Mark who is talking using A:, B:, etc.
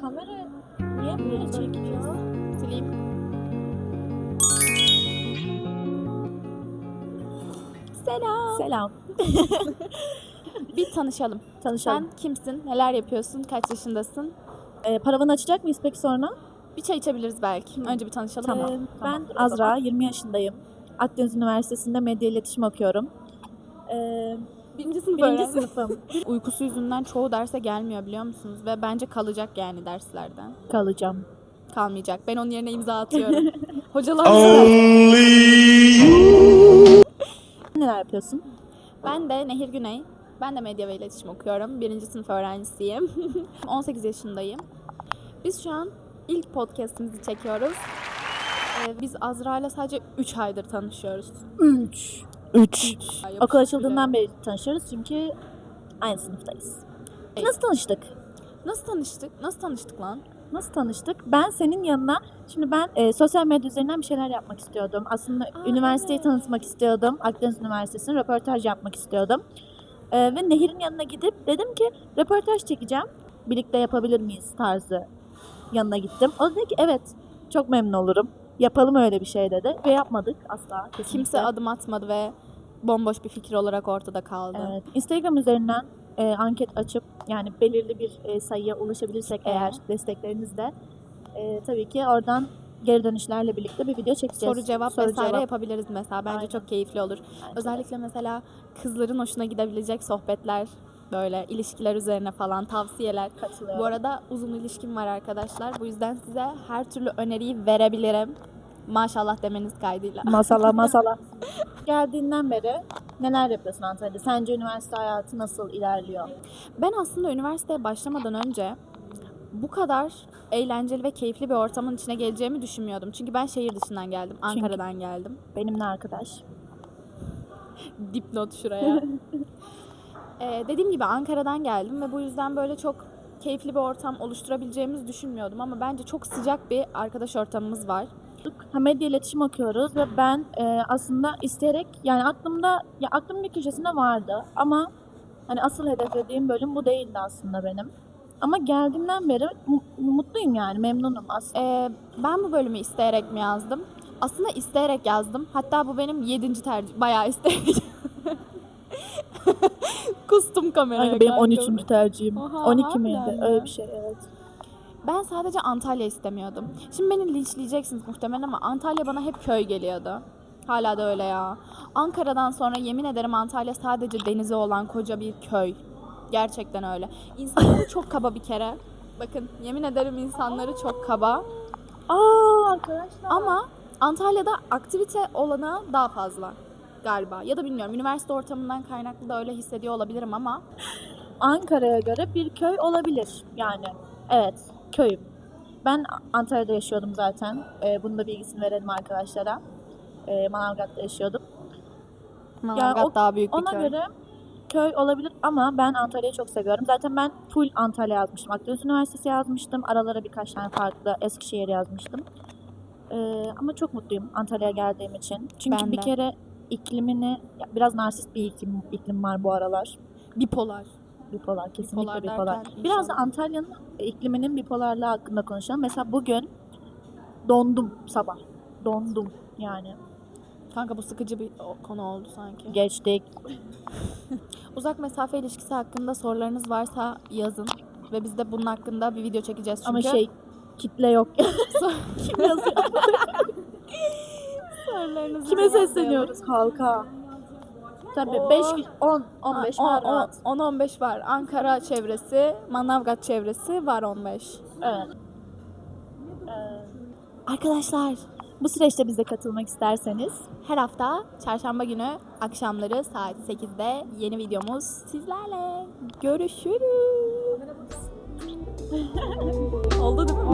A: kamera niye böyle çekiyor?
B: Sileyim. Selam.
A: Selam.
B: Bir tanışalım.
A: Tanışalım.
B: Sen kimsin? Neler yapıyorsun? Kaç yaşındasın?
A: Ee, paravanı açacak mıyız peki sonra?
B: Bir çay içebiliriz belki. Önce bir tanışalım.
A: Tamam.
B: Ee,
A: Ben
B: tamamdır o
A: Azra,
B: zaman.
A: 20 yaşındayım. Akdeniz Üniversitesi'nde medya iletişim okuyorum. Ee,
B: Birinci sınıf
A: birinci
B: öğrenci.
A: sınıfım.
B: Uykusu yüzünden çoğu derse gelmiyor biliyor musunuz? Ve bence kalacak yani derslerden.
A: Kalacağım.
B: Kalmayacak. Ben onun yerine imza atıyorum. Hocalar
A: Neler yapıyorsun?
B: Ben de Nehir Güney. Ben de medya ve iletişim okuyorum. Birinci sınıf öğrencisiyim. 18 yaşındayım. Biz şu an ilk podcastimizi çekiyoruz. Ee, biz Azra ile sadece 3 aydır tanışıyoruz.
A: 3. 3.
B: Üç ay
A: Okul açıldığından beri tanışıyoruz çünkü aynı sınıftayız.
B: Evet.
A: Nasıl tanıştık?
B: Nasıl tanıştık? Nasıl tanıştık lan?
A: Nasıl tanıştık? Ben senin yanına, şimdi ben e, sosyal medya üzerinden bir şeyler yapmak istiyordum. Aslında
B: Aa,
A: üniversiteyi
B: evet.
A: tanıtmak istiyordum. Akdeniz Üniversitesi'nin röportaj yapmak istiyordum. E, ve Nehir'in yanına gidip dedim ki röportaj çekeceğim. Birlikte yapabilir miyiz tarzı yanına gittim. O dedi ki evet çok memnun olurum. Yapalım öyle bir şey dedi. Ve yapmadık asla. Kesinlikle.
B: Kimse adım atmadı ve bomboş bir fikir olarak ortada kaldı.
A: Evet. Instagram üzerinden e, anket açıp yani belirli bir e, sayıya ulaşabilirsek
B: Ee?
A: eğer desteklerinizle e, tabii ki oradan geri dönüşlerle birlikte bir video çekeceğiz.
B: Soru cevap
A: Soru
B: vesaire
A: cevap.
B: yapabiliriz mesela. Bence
A: Aynen.
B: çok keyifli olur.
A: Bence de.
B: Özellikle mesela kızların hoşuna gidebilecek sohbetler, böyle ilişkiler üzerine falan tavsiyeler.
A: Katılıyorum.
B: Bu arada uzun ilişkim var arkadaşlar. Bu yüzden size her türlü öneriyi verebilirim. Maşallah demeniz kaydıyla.
A: Masala masala. Geldiğinden beri neler yapıyorsun Antalya'da? Sence üniversite hayatı nasıl ilerliyor?
B: Ben aslında üniversiteye başlamadan önce bu kadar eğlenceli ve keyifli bir ortamın içine geleceğimi düşünmüyordum. Çünkü ben şehir dışından geldim. Ankara'dan geldim.
A: Benimle arkadaş.
B: Dipnot şuraya. Ee, dediğim gibi Ankara'dan geldim ve bu yüzden böyle çok keyifli bir ortam oluşturabileceğimizi düşünmüyordum ama bence çok sıcak bir arkadaş ortamımız var.
A: Medya iletişim okuyoruz ve ben e, aslında isteyerek yani aklımda ya aklımın bir köşesinde vardı ama hani asıl hedeflediğim bölüm bu değildi aslında benim. Ama geldiğimden beri mu- mutluyum yani memnunum aslında.
B: Ee, ben bu bölümü isteyerek mi yazdım? Aslında isteyerek yazdım. Hatta bu benim yedinci tercih. Bayağı isteyerek. Kustum kameraya.
A: Hani benim
B: kanka.
A: 13. tercihim.
B: Oha,
A: 12 miydi? Öyle bir şey evet.
B: Ben sadece Antalya istemiyordum. Şimdi beni linçleyeceksiniz muhtemelen ama Antalya bana hep köy geliyordu. Hala da öyle ya. Ankara'dan sonra yemin ederim Antalya sadece denizi olan koca bir köy. Gerçekten öyle. İnsanları çok kaba bir kere. Bakın yemin ederim insanları çok kaba.
A: Aa arkadaşlar.
B: Ama Antalya'da aktivite olanı daha fazla galiba. Ya da bilmiyorum üniversite ortamından kaynaklı da öyle hissediyor olabilirim ama
A: Ankara'ya göre bir köy olabilir yani. Evet köyüm. Ben Antalya'da yaşıyordum zaten. Ee, bunun da bilgisini verelim arkadaşlara. Ee, Manavgat'ta yaşıyordum.
B: Manavgat
A: o-
B: daha büyük bir
A: Ona
B: köy.
A: göre köy olabilir ama ben Antalya'yı çok seviyorum. Zaten ben full Antalya yazmıştım. Akdeniz Üniversitesi yazmıştım. Aralara birkaç tane farklı Eskişehir yazmıştım. Ee, ama çok mutluyum Antalya'ya geldiğim için. Çünkü
B: Ben
A: bir
B: de.
A: kere iklimini biraz narsist bir iklim, iklim var bu aralar.
B: Bipolar.
A: Bipolar kesinlikle
B: Bipolar
A: bipolar.
B: derken
A: Biraz da. Antalya'nın ikliminin bipolarlığı hakkında konuşalım. Mesela bugün dondum sabah. Dondum yani.
B: Kanka bu sıkıcı bir konu oldu sanki.
A: Geçtik.
B: Uzak mesafe ilişkisi hakkında sorularınız varsa yazın. Ve biz de bunun hakkında bir video çekeceğiz çünkü.
A: Ama şey kitle yok. Kim yazıyor? Sesleniyoruz? Halka. Tabii
B: Oo.
A: 5 10 15
B: Ha,
A: var
B: on- on-
A: rahat.
B: 10-15 var. Ankara çevresi, Manavgat çevresi var 15.
A: Evet. Arkadaşlar bu süreçte bize katılmak isterseniz
B: Her hafta çarşamba günü akşamları saat 8'de yeni videomuz sizlerle. Görüşürüz. oldu değil mi